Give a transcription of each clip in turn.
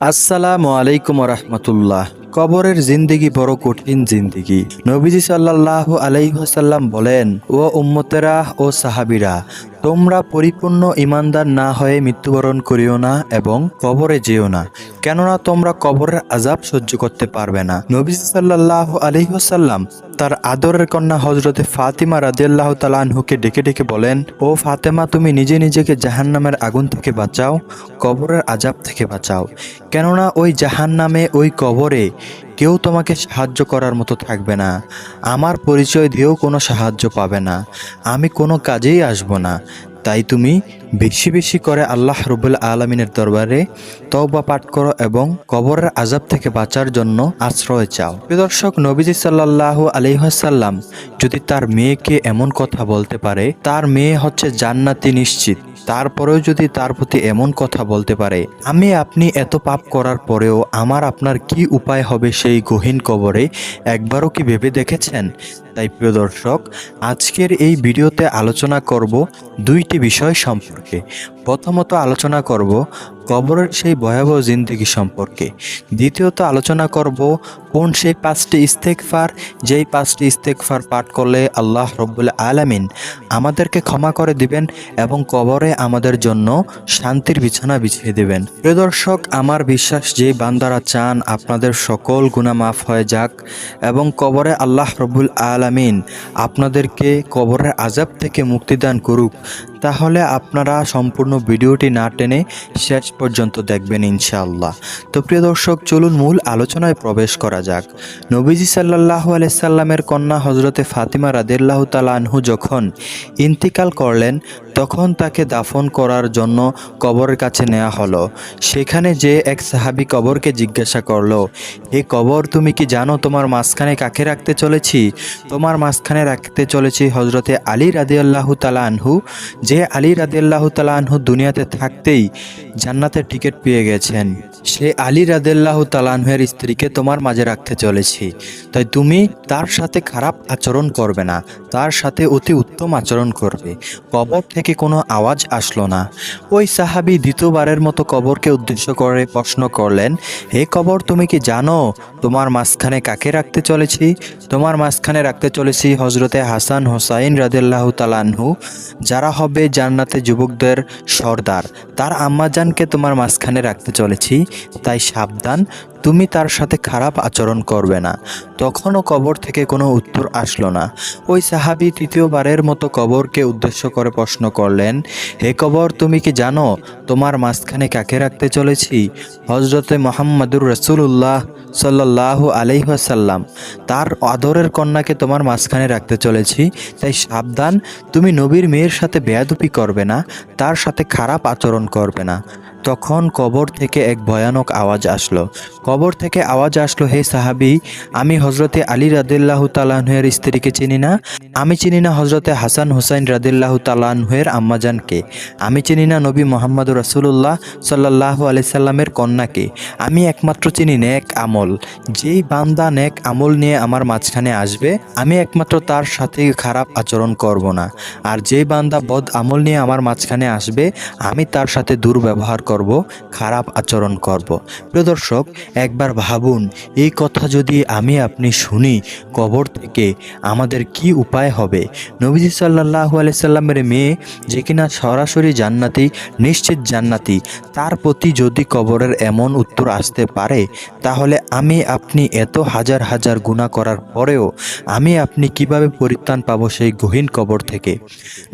আসসালামু আলাইকুম রহমতুল্লাহ। কবরের জিন্দিগি বড় কঠিন জিন্দিগি। নবীজি সাল্লাহ আলাইহাসাল্লাম বলেন, ও উম্মতেরা, ও সাহাবিরা তোমরা পরিপূর্ণ ইমানদার না হয়ে মৃত্যুবরণ করিও না এবং কবরে যেও না, কেননা তোমরা কবরের আজাব সহ্য করতে পারবে না। নবী সাল্লাহ আলাইহাসাল্লাম তার আদরের কন্যা হজরতে ফাতিমা রাদিয়াল্লাহ তালানহুকে ডেকে ডেকে বলেন, ও ফাতেমা, তুমি নিজে নিজেকে জাহান্নামের আগুন থেকে বাঁচাও, কবরের আজাব থেকে বাঁচাও। কেননা ওই জাহান্নামে, ওই কবরে কেউ তোমাকে সাহায্য করার মতো থাকবে না। আমার পরিচয় দিয়েও কোনো সাহায্য পাবে না। আমি কোনো কাজেই আসব না। তাই তুমি বেশি বেশি করে আল্লাহ রবুল আলমিনের দরবারে তওবা পাঠ করো এবং কবরের আজাব থেকে বাঁচার জন্য আশ্রয় চাও। প্রিয় দর্শক, নবীজি সাল্লাহ আলহাসাল্লাম যদি তার মেয়েকে এমন কথা বলতে পারে, তার মেয়ে হচ্ছে জান্নাতি নিশ্চিত। তারপরেও যদি তার প্রতি এমন কথা বলতে পারে, আমি আপনি এত পাপ করার পরেও আমার আপনার কি উপায় হবে সেই গহীন কবরে? একবারও কি ভেবে দেখেছেন? তাই প্রিয় দর্শক, আজকের এই ভিডিওতে আলোচনা করব দুইটি বিষয় সম্পর্কে। প্রথমত আলোচনা করব কবরের সেই ভয়াবহ জিন্দগি সম্পর্কে। দ্বিতীয়ত আলোচনা করব কোন সেই পাঁচটি ইস্তেকফার যেই পাঁচটি ইস্তেকফার পাঠ করলে আল্লাহ রব্বুল আলামিন আমাদেরকে ক্ষমা করে দিবেন এবং কবরে আমাদের জন্য শান্তির বিছানা বিছিয়ে দেবেন। প্রিয় দর্শক, আমার বিশ্বাস যে বান্দারা চান আপনাদের সকল গুণা মাফ হয়ে যাক এবং কবরে আল্লাহ রব্বুল আলামিন আপনাদেরকে কবরের আজাব থেকে মুক্তিদান করুক তাহলে আপনারা সম্পূর্ণ ভিডিওটি না টেনে শেষ পর্যন্ত দেখবেন ইনশাআল্লাহ। তো প্রিয় দর্শক, চলুন মূল আলোচনায় প্রবেশ করা যাক। নবীজি সাল্লাহ আলাইসাল্লামের কন্যা হজরতে ফাতিমা রাদিল্লাহ তালানহু যখন ইন্তিকাল করলেন তখন তাকে দাফন করার জন্য কবরের কাছে নেওয়া হলো। সেখানে যে এক সাহাবি কবরকে জিজ্ঞাসা করল এ কবর, তুমি কি জানো তোমার মাঝখানে কাকে রাখতে চলেছি? তোমার মাঝখানে রাখতে চলেছি হজরতে আলী রাদিয়াল্লাহ তালা আনহু। যে আলী রাদিয়াল্লাহ তালা আনহু দুনিয়াতে থাকতেই জান্নাতের টিকিট পেয়ে গেছেন। সে আলী রাদিয়াল্লাহ তালানহের স্ত্রীকে তোমার মাঝে রাখতে চলেছি। তাই তুমি তার সাথে খারাপ আচরণ করবে না, তার সাথে অতি উত্তম আচরণ করবে। কবর থেকে কোনো আওয়াজ আসলো না। ওই সাহাবি দ্বিতীয়বারের মতো কবরকে উদ্দেশ্য করে প্রশ্ন করলেন, হে কবর, তুমি কি জানো তোমার মাঝখানে কাকে রাখতে চলেছি? তোমার মাঝখানে রাখতে চলেছি হজরতে হাসান হোসাইন রাদিল্লাহ তালানহু যারা হবে জান্নাতে যুবকদের সর্দার। তার আম্মাজানকে তোমার মাঝখানে রাখতে চলেছি, তাই সাবধান। তুমি তার সাথে খারাপ আচরণ করবে না। তখনও কবর থেকে কোনো উত্তর আসলো না। ওই সাহাবি তৃতীয়বারের মতো কবরকে উদ্দেশ্য করে প্রশ্ন করলেন, হে কবর, তুমি কি জানো তোমার মাঝখানে কাকে রাখতে চলেছি? হজরতে মোহাম্মদুর রসুল্লাহ সাল্লাহ আলহাসাল্লাম তার আদরের কন্যাকে তোমার মাঝখানে রাখতে চলেছি, তাই সাবধান, তুমি নবীর মেয়ের সাথে বেয়াদুপি করবে না, তার সাথে খারাপ আচরণ করবে না। তখন কবর থেকে এক ভয়ানক আওয়াজ আসলো। কবর থেকে আওয়াজ আসলো, হে সাহাবি, আমি হজরতে আলী রাদিল্লাহ তালাহের স্ত্রীকে চিনি না। আমি চিনি না হজরতে হাসান হুসাইন রাদিল্লাহ তালাহের আম্মাজানকে। আমি চিনি না নবী মোহাম্মদ রসুল্লাহ সাল্লাহ আলাইসাল্লামের কন্যাকে। আমি একমাত্র চিনি নেক আমল। যেই বান্দা নেক আমল নিয়ে আমার মাঝখানে আসবে, আমি একমাত্র তার সাথে খারাপ আচরণ করব না। আর যেই বান্দা বদ আমল নিয়ে আমার মাঝখানে আসবে, আমি তার সাথে দুর্ব্যবহার করব, খারাপ আচরণ করব। প্রিয় দর্শক, একবার ভাবুন, এই কথা যদি আমি আপনি শুনি কবর থেকে, আমাদের কি উপায় হবে? নবীজি সাল্লাহ আলাইসাল্লামের মেয়ে যে কিনা সরাসরি জান্নাতি, নিশ্চিত জান্নাতি, তার প্রতি যদি কবরের এমন উত্তর আসতে পারে, তাহলে আমি আপনি এত হাজার হাজার গুণা করার পরেও আমি আপনি কীভাবে পরিত্রাণ পাবো সেই গহীন কবর থেকে?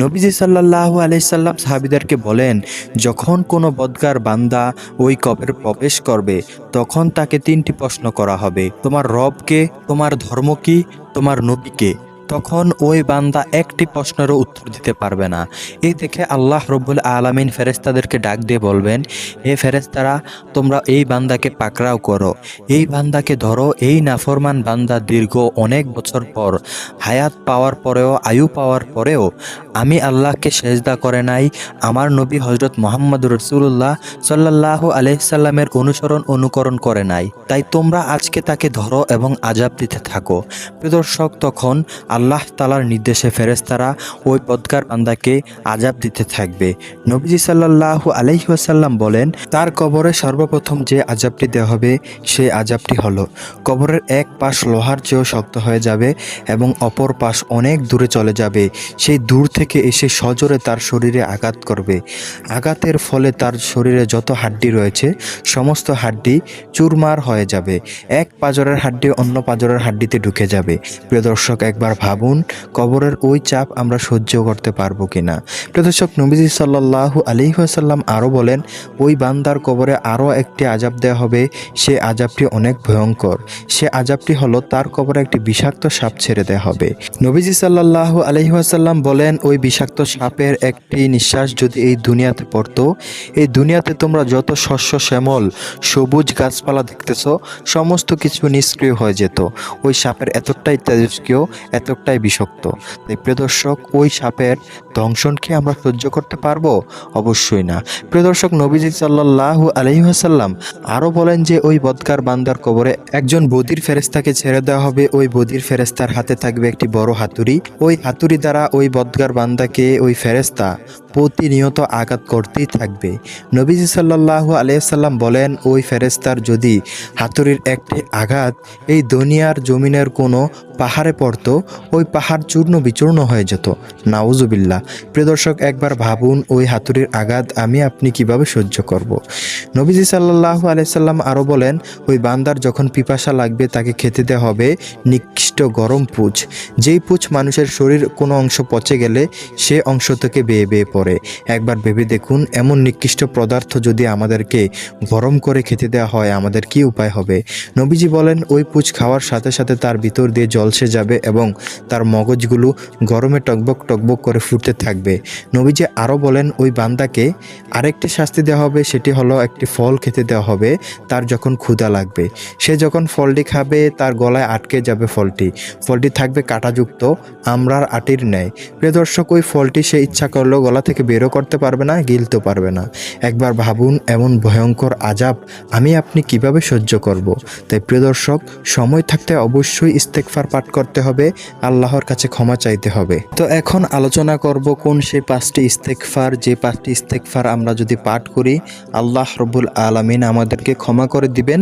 নবীজি সাল্লাহ আলাইসাল্লাম সাহাবিদেরকে বলেন, যখন কোনো বদগার বান্দা ওই কবরে প্রবেশ করবে, তখন তাকে তিনটি প্রশ্ন করা হবে। তোমার রবকে, তোমার ধর্ম কি তোমার নবীকে। তখন ওই বান্দা একটি প্রশ্নেরও উত্তর দিতে পারবে না। এই দেখে আল্লাহ রব্বুল আলমিন ফেরেস্তাদেরকে ডাক দিয়ে বলবেন, হে ফেরেস্তারা তোমরা এই বান্দাকে পাকড়াও করো। এই বান্দাকে ধরো, এই নাফরমান বান্দা দীর্ঘ অনেক বছর পর, হায়াত পাওয়ার পরেও, আয়ু পাওয়ার পরেও, আমি আল্লাহকে সেজদা করে নাই, আমার নবী হজরত মোহাম্মদ রসুল্লাহ সাল্লাহ আলহিসাল্লামের অনুসরণ অনুকরণ করে নাই। তাই তোমরা আজকে তাকে ধরো এবং আজাব দিতে থাকো। প্রদর্শক তখন আল্লাহ তালার নির্দেশে ফেরেস্তারা ওই বদকার বান্দাকে আজাব দিতে থাকবে। নবীজি সাল্লাল্লাহু আলাইহি ওয়াসাল্লাম বলেন, তার কবরে সর্বপ্রথম যে আজাবটি দেওয়া হবে, সেই আজাবটি হলো, কবরের এক পাশ লোহার চেয়েও শক্ত হয়ে যাবে এবং অপর পাশ অনেক দূরে চলে যাবে। সেই দূর থেকে এসে সজোরে তার শরীরে আঘাত করবে। আঘাতের ফলে তার শরীরে যত হাড্ডি রয়েছে, সমস্ত হাড্ডি চুরমার হয়ে যাবে। এক পাজরের হাড্ডি অন্য পাজরের হাড্ডিতে ঢুকে যাবে। প্রিয় দর্শক, একবার ভাবুন কবরের ওই চাপ আমরা সহ্য করতে পারব কিনা। প্রিয় দর্শক, নবীজি সাল্লাল্লাহু আলাইহি ওয়াসাল্লাম আরও বলেন, ওই বান্দার কবরে আরও একটি আজাব দেওয়া হবে। সে আজাবটি অনেক ভয়ঙ্কর। সে আজাবটি হলো তার কবরে একটি বিষাক্ত সাপ ছেড়ে দেওয়া হবে। নবীজি সাল্লাল্লাহু আলাইহি ওয়াসাল্লাম বলেন, ওই বিষাক্ত সাপের একটি নিঃশ্বাস যদি এই দুনিয়াতে পড়তো, এই দুনিয়াতে তোমরা যত শস্য, শ্যামল, সবুজ গাছপালা দেখতেছ, সমস্ত কিছু নিষ্ক্রিয় হয়ে যেত। ওই সাপের এতটাই তেজস্ক্রিয় এতটাই বিষাক্ত। তাই প্রিয় দর্শক, ওই সাপের দংশন কি আমরা সহ্য করতে পারব? অবশ্যই না। প্রিয় দর্শক, নবীজি সাল্লাল্লাহু আলাইহি ওয়াসাল্লাম আরও বলেন যে, ওই বদকার বান্দার কবরে একজন বদির ফেরেস্তাকে ছেড়ে দেওয়া হবে। ওই বদির ফেরেস্তার হাতে থাকবে একটি বড় হাতুড়ি। ওই হাতুড়ি দ্বারা ওই বদকার বান্দাকে ওই ফেরেস্তা প্রতিনিয়ত আঘাত করতেই থাকবে। নবীজি সাল্লাল্লাহু আলাইসাল্লাম বলেন, ওই ফেরেস্তার যদি হাতুড়ির একটি আঘাত এই দুনিয়ার জমিনের কোনো পাহাড়ে পড়তো, ওই পাহাড় চূর্ণ বিচূর্ণ হয়ে যেত। নাউজুবিল্লাহ। প্রিয় দর্শক, একবার ভাবুন, ওই হাতুড়ির আঘাত আমি আপনি কীভাবে সহ্য করব। নবীজি সাল্লাল্লাহু আলাইসাল্লাম আরও বলেন, ওই বান্দার যখন পিপাসা লাগবে, তাকে খেতে দেওয়া হবে নিকৃষ্ট গরম পুচ যেই পুচ মানুষের শরীর কোনো অংশ পচে গেলে, সে অংশ থেকে বেয়ে বেয়ে পড়ে। একবার ভেবে দেখুন, এমন নিকৃষ্ট পদার্থ যদি আমাদেরকে গরম করে খেতে দেওয়া হয়, আমাদের কি উপায় হবে? নবীজি বলেন, ওই পুচ খাওয়ার সাথে সাথে তার ভিতর দিয়ে জলসে যাবে এবং তার মগজগুলো গরমে টকবক টকবক করে ফুটতে থাকবে। নবীজি আরও বলেন, ওই বান্দাকে আরেকটি শাস্তি দেওয়া হবে, সেটি হলো একটি ফল খেতে দেওয়া হবে, তার যখন ক্ষুধা লাগবে। সে যখন ফলটি খাবে, তার গলায় আটকে যাবে ফলটি। ফলটি থাকবে কাঁটাযুক্ত, আমরার আটির ন্যায়। প্রিয় দর্শক, ওই ফলটি সে ইচ্ছা করলেও গলা থেকে বেরো করতে পারবে না গিলতে পারবে না। একবার ভাবুন, এমন ভয়ঙ্কর আজাব আমি আপনি কীভাবে সহ্য করব। তাই প্রিয় দর্শক, সময় থাকতে অবশ্যই ইস্তেকফার পাঠ করতে হবে, আল্লাহর কাছে ক্ষমা চাইতে হবে। তো এখন আলোচনা করব কোন সেই পাঁচটি ইস্তেকফার যে পাঁচটি ইস্তেকফার আমরা যদি পাঠ করি, আল্লাহ রবুল আলমিন আমাদেরকে ক্ষমা করে দিবেন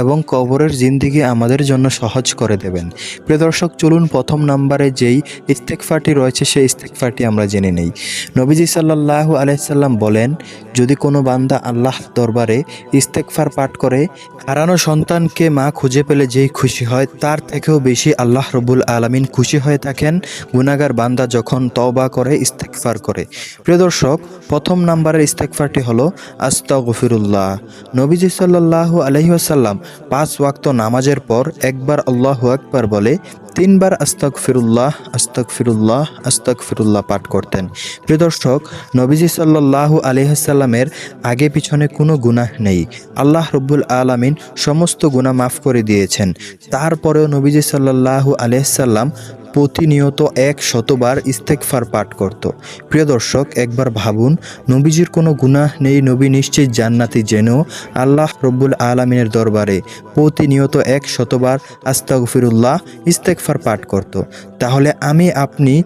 এবং কবরের জিন্দিগি আমাদের জন্য সহজ করে দেবেন। প্রিয় দর্শক, চলুন প্রথম নাম্বারে যেই ইস্তেকফারটি রয়েছে, সেই ইস্তেকফারটি আমরা জেনে নেই। নবীজি সাল্লাল্লাহু আলাইসাল্লাম বলেন, যদি কোনো বান্দা আল্লাহ দরবারে ইস্তেকফার পাঠ করে, হারানো সন্তানকে মা খুঁজে পেলে যেই খুশি হয়, তার থেকেও বেশি আল্লাহ রবুল আলমিন খুশি হয়ে থাকেন। গুনাগার বান্দা যখন তওবা করে ইস্তেকফার করে। প্রিয় দর্শক, প্রথম নাম্বারের ইস্তেকফারটি হলো আস্তা গফিরুল্লাহ নবীজি সাল্লাল্লাহু আলহি আসাল্লাম পাঁচ ওয়াক্ত নামাজের পর একবার আল্লাহ আকবার বলে, তিনবার আস্তাক ফিরুল্লাহ আস্তাক ফিরুল্লাহ আস্তাক ফিরুল্লাহ পাঠ করতেন। প্রিয় দর্শক, নবীজি সাল্লাল্লাহু আলহিহাসাল্লামের আগে পিছনে কোনো গুনাহ নেই। আল্লাহ রব্বুল আলামিন সমস্ত গুনাহ মাফ করে দিয়েছেন। তারপরেও নবীজি সাল্লাল্লাহু আলহ্লাম প্রতিনিয়ত এক শতবার ইস্তেকফার পাঠ করত। প্রিয় দর্শক, একবার ভাবুন, নবীজির কোনো গুনাহ নেই, নবী নিশ্চিত জান্নাতি যেন আল্লাহ রব্বুল আলমিনের দরবারে প্রতিনিয়ত এক শতবার আস্তাগফিরুল্লাহ ইস্তেকফার পাঠ করত। তাহলে আমি, আপনি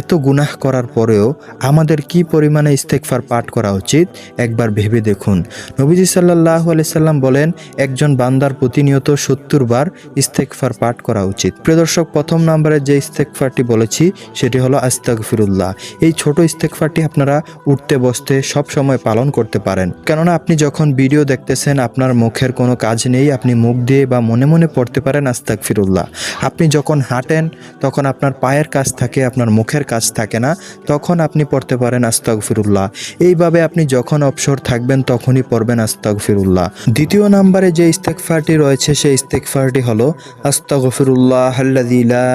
এত গুনাহ করার পরেও আমাদের কি পরিমাণে ইস্তেকফার পাঠ করা উচিত? একবার ভেবে দেখুন। নবীজি সাল্লাহ সাল্লাম বলেন, একজন বান্দার প্রতিনিয়ত সত্তর বার ইস্তেকফার পাঠ করা উচিত। প্রিয় দর্শক, প্রথম নম্বরে যে ইস্তেকফারটি বলেছি, সেটি হলো আস্তাক ফিরুল্লাহ এই ছোট ইস্তেকফারটি আপনারা উঠতে বসতে সব সময় পালন করতে পারেন। কেননা আপনি যখন ভিডিও দেখতেছেন, আপনার মুখের কোনো কাজ নেই, আপনি মুখ দিয়ে বা মনে মনে পড়তে পারেন আস্তাক ফিরুল্লাহ আপনি যখন হাঁটেন, তখন আপনার পায়ের কাজ থাকে, আপনার মুখের কাজ থাকে না, তখন আপনি পড়তে পারেন আস্তাগফিরুল্লাহ। এইভাবে আপনি যখন অবসর থাকবেন, তখনই পড়বেন আস্তাগফিরুল্লাহ। দ্বিতীয় নাম্বারে যে ইস্তেকফারটি রয়েছে, সেই ইস্তেকফারটি হলো, আস্তাগফিরুল্লাহ আল্লাযী লা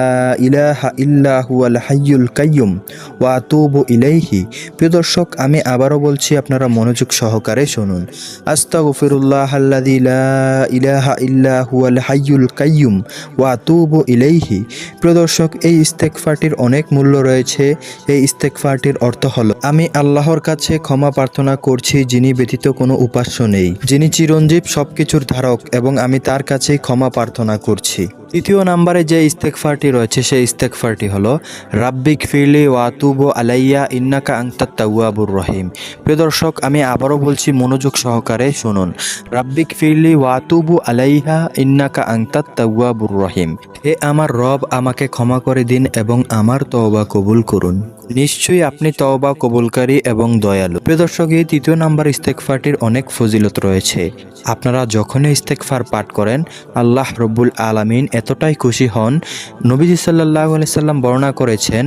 ইলাহা ইল্লা হুয়াল হাইয়ুল কাইয়ুম, ওয়া ইলাইহি। প্রিয় দর্শক, আমি আবারও বলছি, আপনারা মনোযোগ সহকারে শুনুন। আস্তাগফিরুল্লাহ আল্লাযী লা ইলাহা ইল্লা হুয়াল হাইয়ুল কাইয়ুম, ওয়া আতুবু ইলাইহি। প্রিয় দর্শক, এই ইস্তেকফারটির অনেক মূল্য রয়েছে এই ইস্তেকফারটির অর্থ হলো, আমি আল্লাহর কাছে ক্ষমা প্রার্থনা করছি যিনি ব্যতীত কোনো উপাস্য নেই, যিনি চিরঞ্জীব সবকিছুর ধারক এবং আমি তার কাছেই ক্ষমা প্রার্থনা করছি। তৃতীয় নাম্বারে যে ইস্তেকফারটি রয়েছে, সেই ইস্তেকফারটি হলো, রাব্বিক ফিরলি ওয়াতুবু আলাইয়া ইন্নাকা আংতাত তাওয়াবুর রহিম। প্রিয় দর্শক, আমি আবারও বলছি, মনোযোগ সহকারে শুনুন। রাব্বিক ফিরলি ওয়াতুবু আলাইহা ইন্নাকা আংতাত তাওয়াবুর রহিম। হে আমার রব, আমাকে ক্ষমা করে দিন এবং আমার তওবা কবুল করুন। নিশ্চয়ই আপনি তওবা কবুলকারী এবং দয়ালু। প্রিয় দর্শক, এই তৃতীয় নাম্বার ইস্তেকফারটির অনেক ফজিলত রয়েছে। আপনারা যখনই ইস্তেকফার পাঠ করেন, আল্লাহ রব্বুল আলামিন এতটাই খুশি হন। নবীজি সাল্লাহ সাল্লাম বর্ণনা করেছেন,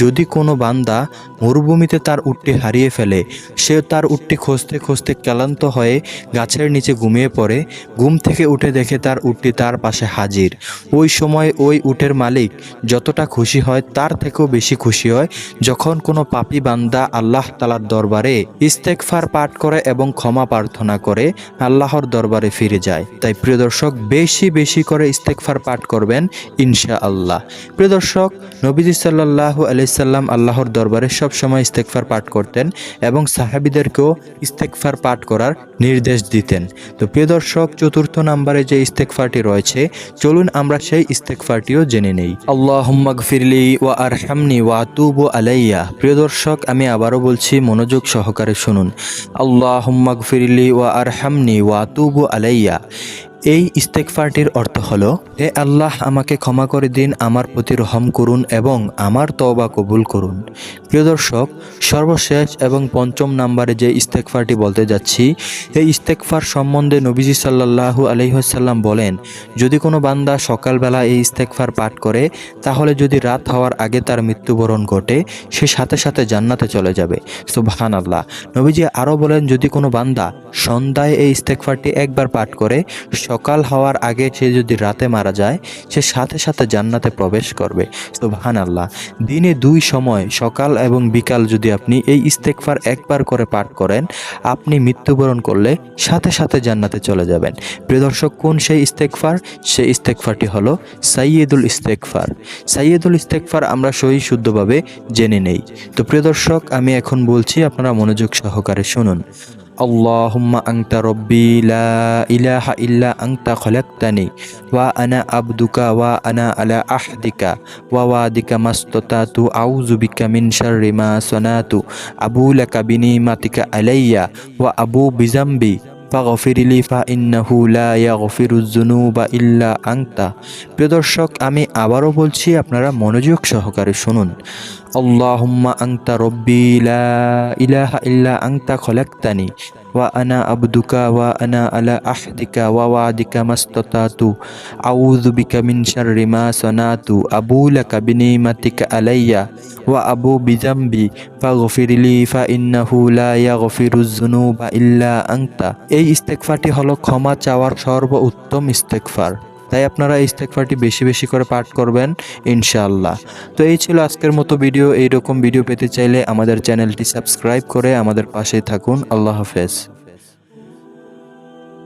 যদি কোনো বান্দা মরুভূমিতে তার উটটি হারিয়ে ফেলে, সে তার উটটি খুঁজতে খুঁজতে ক্লান্ত হয়ে গাছের নিচে ঘুমিয়ে পড়ে, ঘুম থেকে উঠে দেখে তার উটটি তার পাশে হাজির। ওই সময় ওই উটের মালিক যতটা খুশি হয় তার থেকেও বেশি খুশি হয় যখন কোনো পাপি বান্দা আল্লাহ তালার দরবারে ইস্তেকফার পাঠ করে এবং ক্ষমা প্রার্থনা করে, আল্লাহর দরবারে ফিরে যায়। তাই প্রিয় দর্শক, বেশি বেশি করে ইস্তেকফার পাঠ করবেন ইনশা আল্লাহ প্রিয় দর্শক, নবীজি সাল্লাহ আলাইসাল্লাম আল্লাহর দরবারে সব সময় ইস্তেকফার পাঠ করতেন এবং সাহাবিদেরকেও ইস্তেকফার পাঠ করার নির্দেশ দিতেন। তো প্রিয় দর্শক, চতুর্থ নম্বরে যে ইস্তেকফারটি রয়েছে, চলুন আমরা সেই ইস্তেকফারটিও জেনে নেই। আল্লাহ ফিরলি ওয়া আরহামনি ওয়া তুবু আলাইয়া। প্রিয় দর্শক, আমি আবারও বলছি, মনোযোগ সহকারে শুনুন। আল্লাহ ফিরলি ওয়া আরহামনি ওয়া তুবু আলাইয়া। এই ইস্তেকফারটির অর্থ হল, হে আল্লাহ, আমাকে ক্ষমা করে দিন, আমার প্রতি রহম করুন এবং আমার তওবা কবুল করুন। প্রিয় দর্শক, সর্বশেষ এবং পঞ্চম নাম্বারে যে ইস্তেকফারটি বলতে যাচ্ছি, এই ইস্তেকফার সম্বন্ধে নবীজি সাল্লাহু আলহিহাসাল্লাম বলেন, যদি কোনো বান্দা সকালবেলা এই ইস্তেকফার পাঠ করে, তাহলে যদি রাত হওয়ার আগে তার মৃত্যুবরণ ঘটে, সে সাথে সাথে জান্নাতে চলে যাবে। সুবহান আল্লাহ নবীজি আরও বলেন, যদি কোনো বান্দা সন্ধ্যায় এই ইস্তেকফারটি একবার পাঠ করে সকাল হওয়ার আগে সে যদি রাতে মারা যায়, সে সাথে সাথে জান্নাতে প্রবেশ করবে। সুবহান আল্লাহ দিনে দুই সময়, সকাল এবং বিকাল যদি আপনি এই ইস্তেকফার একবার করে পাঠ করেন, আপনি মৃত্যুবরণ করলে সাথে সাথে জান্নাতে চলে যাবেন। প্রিয় দর্শক, কোন সেই ইস্তেকফার সেই ইস্তেকফারটি হলো সাইয়েদুল ইস্তেকফার সাইয়েদুল ইস্তেকফার আমরা সহি শুদ্ধভাবে জেনে নেই। তো প্রিয় দর্শক, আমি এখন বলছি, আপনারা মনোযোগ সহকারে শুনুন। اللهم أنت ربي لا إله إلا أنت خلقتني وأنا عبدك وأنا على عهدك ووعدك ما استطعت أعوذ بك من شر ما صنعت أبو لك بنعمتك علي وأبو بذنبي. ফাগফির লি ফা ইন্নাহু লা ইয়াগফিরুজ যুনুবা ইল্লা আনতা প্রিয় দর্শক, আমি আবারও বলছি, আপনারা মনোযোগ সহকারে শুনুন। আল্লাহুম্মা আংতা রব্বি লা ইলাহা ইল্লা আংতা খলাকতানি। ওয়া আনা আবদুকা ওয়া আনা আলা আহদিকা ওয়া ওয়াদিকা মাস্তাতাতু আউযু বিকা মিন শাররি মা সানাতু আবু লাকা বিনিমাতিকা আলাইয়া ওয়া আবু বিজাম্বি ফাগফিরলি ফা ইন্নাহু লা ইয়াগফিরুজ যুনুবা ইল্লা আনতা এই ইস্তেগফারটি হলো ক্ষমা চাওয়ার সর্বোত্তম ইস্তেগফার। তাই আপনারা এই ইস্তেগফারটি বেশি বেশি করে পাঠ করবেন, ইনশাআল্লাহ। তো এই ছিল আজকের মতো ভিডিও। এইরকম ভিডিও পেতে চাইলে আমাদের চ্যানেলটি সাবস্ক্রাইব করে আমাদের পাশে থাকুন। আল্লাহ হাফেজ।